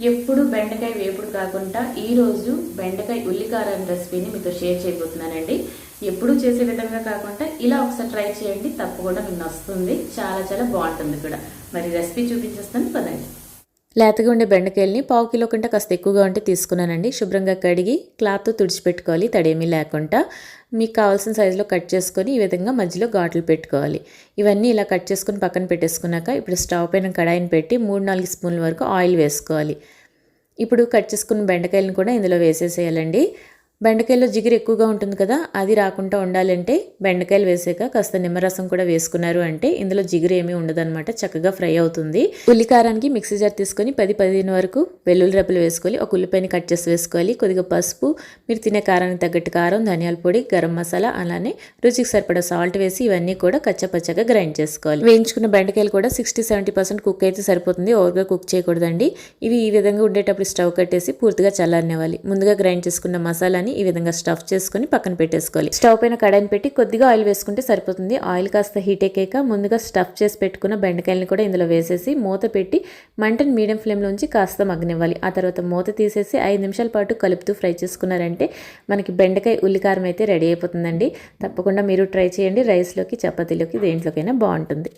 ఎప్పుడు బెండకాయ వేపుడు కాకుండా ఈరోజు బెండకాయ ఉల్లికారం రెసిపీని మీతో షేర్ చేయబోతున్నానండి. ఎప్పుడు చేసే విధంగా కాకుండా ఇలా ఒకసారి ట్రై చేయండి తప్పకుండా మీకు నచ్చుతుంది చాలా చాలా బాగుంటుంది కూడా. మరి రెసిపీ చూపించేస్తాను పదండి. లేతగా ఉండే బెండకాయల్ని పావు కిలో కంటే కాస్త ఎక్కువగా ఉంటే తీసుకున్నానండి. శుభ్రంగా కడిగి క్లాత్తో తుడిచిపెట్టుకోవాలి. తడేమీ లేకుండా మీకు కావాల్సిన సైజులో కట్ చేసుకొని ఈ విధంగా మధ్యలో ఘాట్లు పెట్టుకోవాలి. ఇవన్నీ ఇలా కట్ చేసుకుని పక్కన పెట్టేసుకున్నాక ఇప్పుడు స్టవ్ పైన కడాయిని పెట్టి మూడు నాలుగు స్పూన్ల వరకు ఆయిల్ వేసుకోవాలి. ఇప్పుడు కట్ చేసుకున్న బెండకాయలను కూడా ఇందులో వేసేసేయాలండి. బెండకాయలో జిగురు ఎక్కువగా ఉంటుంది కదా అది రాకుండా ఉండాలంటే బెండకాయలు వేసాక కాస్త నిమ్మరసం కూడా వేసుకున్నారు అంటే ఇందులో జిగురు ఏమీ ఉండదన్నమాట చక్కగా ఫ్రై అవుతుంది. ఉల్లికారానికి మిక్సీ జార్ తీసుకొని పది పదిహేను వరకు వెల్లుల్లి రెప్పలు వేసుకోవాలి ఒక ఉల్లిపాయని కట్ చేసి వేసుకోవాలి కొద్దిగా పసుపు మీరు తినే కారానికి తగ్గట్టు కారం ధనియాల పొడి గరం మసాలా అలానే రుచికి సరిపడా సాల్ట్ వేసి ఇవన్నీ కూడా కచ్చపచ్చగా గ్రైండ్ చేసుకోవాలి. వేయించుకున్న బెండకాయలు కూడా సిక్స్టీ సెవెంటీ పర్సెంట్ కుక్ అయితే సరిపోతుంది ఓవర్గా కుక్ చేయకూడదండి. ఇవి ఈ విధంగా ఉండేటప్పుడు స్టవ్ కట్టేసి పూర్తిగా చల్లారనివ్వాలి. ముందుగా గ్రైండ్ చేసుకున్న మసాలాని ఈ విధంగా స్టఫ్ చేసుకుని పక్కన పెట్టేసుకోవాలి. స్టవ్ పైన కడాయిని పెట్టి కొద్దిగా ఆయిల్ వేసుకుంటే సరిపోతుంది. ఆయిల్ కాస్త హీట్ ఎక్కాక ముందుగా స్టఫ్ చేసి పెట్టుకున్న బెండకాయలను కూడా ఇందులో వేసేసి మూత పెట్టి మంటను మీడియం ఫ్లేమ్లో ఉంచి కాస్త మగ్గనివ్వాలి. ఆ తర్వాత మూత తీసేసి ఐదు నిమిషాల పాటు కలుపుతూ ఫ్రై చేసుకున్నారంటే మనకి బెండకాయ ఉల్లికారం అయితే రెడీ అయిపోతుందండి. తప్పకుండా మీరు ట్రై చేయండి. రైస్లోకి చపాతీలోకి దేంట్లోకైనా బాగుంటుంది.